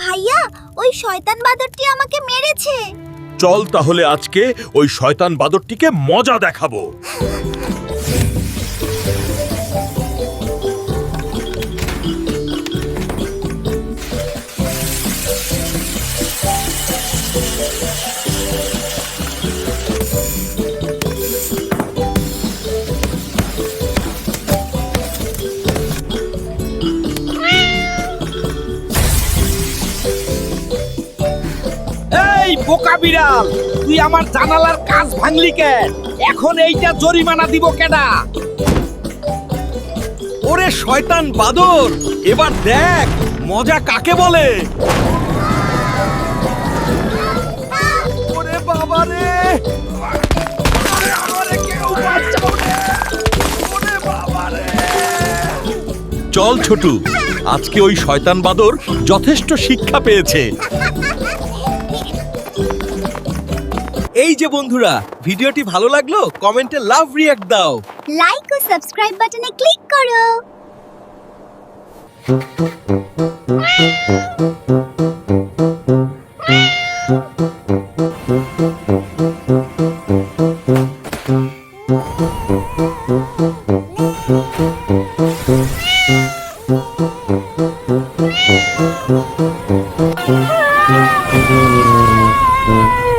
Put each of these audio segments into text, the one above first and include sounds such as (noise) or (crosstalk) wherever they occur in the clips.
ভাইয়া ওই শয়তান বাদরটি আমাকে মেরেছে। চল তাহলে আজকে ওই শয়তান বাদরটিকে মজা দেখাবো। বোকা বিড়াল, তুই আমার জানালার কাজ ভাঙলি কেন এখন এইটা জরিমানা দিব কেডা? ওরে শয়তান বাদর, এবার দেখ মজা কাকে বলে? ওরে বাবা রে! চল ছোটু, আজকে ওই শয়তান বাদর যথেষ্ট শিক্ষা পেয়েছে। এই যে বন্ধুরা, ভিডিওটি ভালো লাগল, কমেন্টে লাভ রিয়াক্ট দাও। লাইক ও সাবস্ক্রাইব বাটনে ক্লিক করো।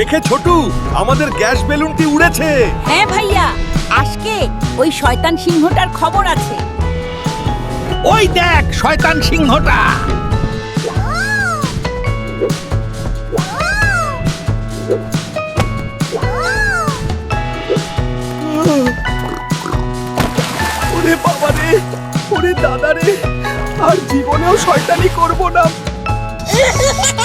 দেখে ছোটু আমাদের গ্যাস বেলুনটি উড়েছে। হ্যাঁ ভাইয়া আজকে ওই শয়তান সিংহটার খবর আছে। ওই দেখ শয়তান সিংহটা। ওরে বাবা রে ওরে দাদা রে আর জীবনেও শয়তানি করব না। (laughs)